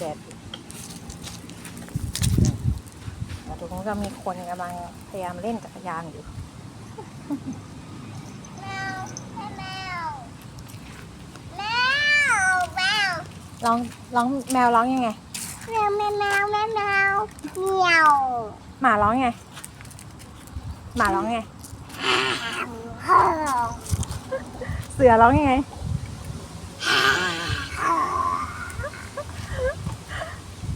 แดดอยู่แต่ตรงนู้นก็มีคนกำลังพยายามเล่นจักรยานอยู่แมวแมวแมวแมวร้องร้องแมวร้องยังไง แมวแมวแมวแมวแมวเหมียวหมาร้องยังไง หมาร้องยังไง เสือร้องยังไง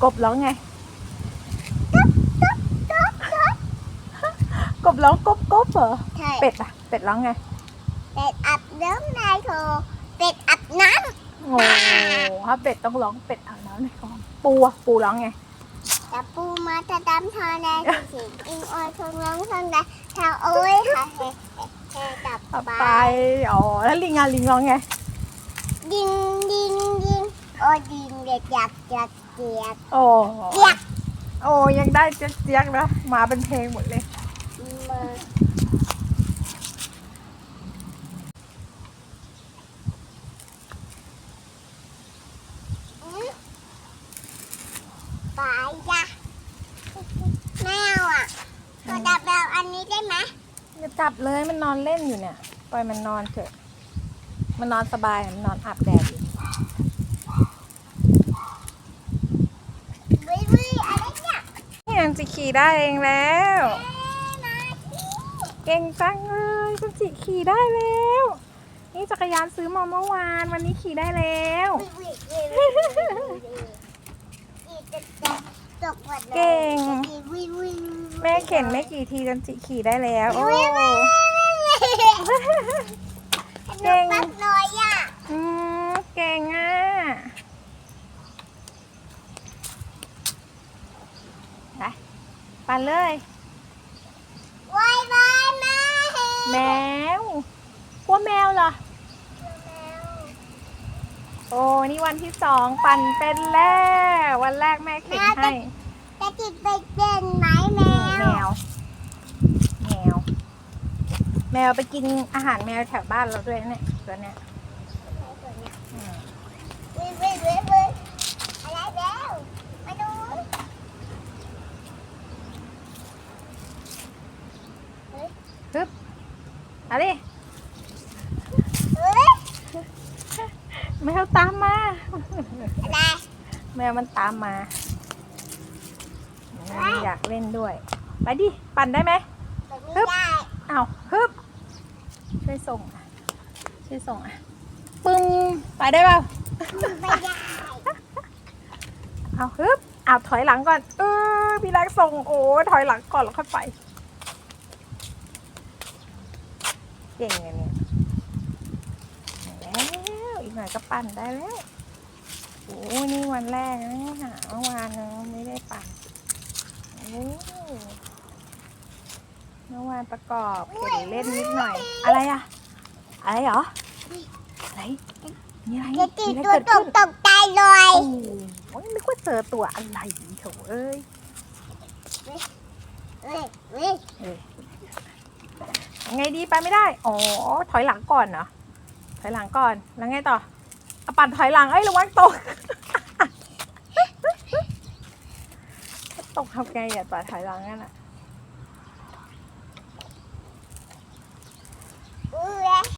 กบร้องไงกบร้องกบกบเหรอใช่เป็ดอะเป็ดร้องไง เป็ดอาบน้ำในโถเป็ดอาบน้โอ้ถ้าเป็ดต้องร้องเป็ดอาบน้ำในคลองปูอะปูร้องไงำแต่ปูมาจะดำทอในสิอิงออยทงร้องทงได้ทางโอ้ยค่ะเฮเฮจับต่อไปไปอ๋อแล้วลิงอะลิงร้องไงยิงยิง ยิงโอ้ยิงเด็กอยากอยากเกียกโอ้เกียกโอ้ยังได้เจี๊ยกๆนะมาเป็นเพลงหมดเลยมาอืมไปจ้ะแมวอะตัวดับแบบอันนี้ได้ไหมอย่าจับเลยมันนอนเล่นอยู่เนี่ย ปล่อยมันนอนเถอะ มันนอนสบายอะมันนอนอาบแดดอยู่ วิวิอะไรเนี่ย นี่นันจิ ขี่ได้เองแล้ว เก่งจังเลยจันจิขี่ได้แล้ว นี่จักรยานซื้อมาเมื่อวาน วันนี้ขี่ได้แล้ววิวิวิวิวิวิอีจะจะตกหมดเลยเก่งวิวิวิแม่เข็นไม่กี่ทีจันจิขี่ได้แล้ว โอ้เก่งปักน้อยอะ อืมเก่งอะไป ปั่นเลย วายวายแม่แมวกลัวแมวเหรอ โอ้ นี่วันที่สองปั่นเป็นแล้ว วันแรกแม่เข็นให้จะติดไปเป็นไหมแมนี่แมว ว แมว แมวไปกินอาหารแมวแถวบ้านเราด้วยนะเนี่ยตัวเนี้ยอืม วิวิวิวิอะไรแล้วมาดู เอาดิแมวตามมา แมวมันตามมา อยากเล่นด้วย ไปดิ ปั่นได้ไหมแบบนี้ได้เอาฮึบช่วยส่งอะช่วยส่งอะ ปึ้ง ไปได้เปล่าไม่ได้ เอาฮึบเอาถอยหลังก่อน เออพี่รักส่ง โอ้ ถอยหลังก่อนแล้วค่อยไป เก่งเลยเนี่ยแล้วอีกหน่อยก็ปั่นได้แล้วโอ้นี่วันแรกนะเนี่ยเมื่อวานยังไม่ได้ปั่นโอ้เมื่อวานประกอบเข็นเล่นนิดหน่อย อะไรอะอะไรเหรออะไรมีอะไรจะตีตัวอะไรตกตกใจเลยโอ้ยนึกว่าเจอตัวอะไรโถเอ้ยเฮ้ยเฮ้ย ไงดีไปไม่ได้ อ๋อ ถอยหลังก่อนเนาะถอยหลังก่อน แล้วไงต่ออปั่นถอยหลัง เอ้ยระวังตก ตกทำไงอะปั่นถอยหลังนั่นอะ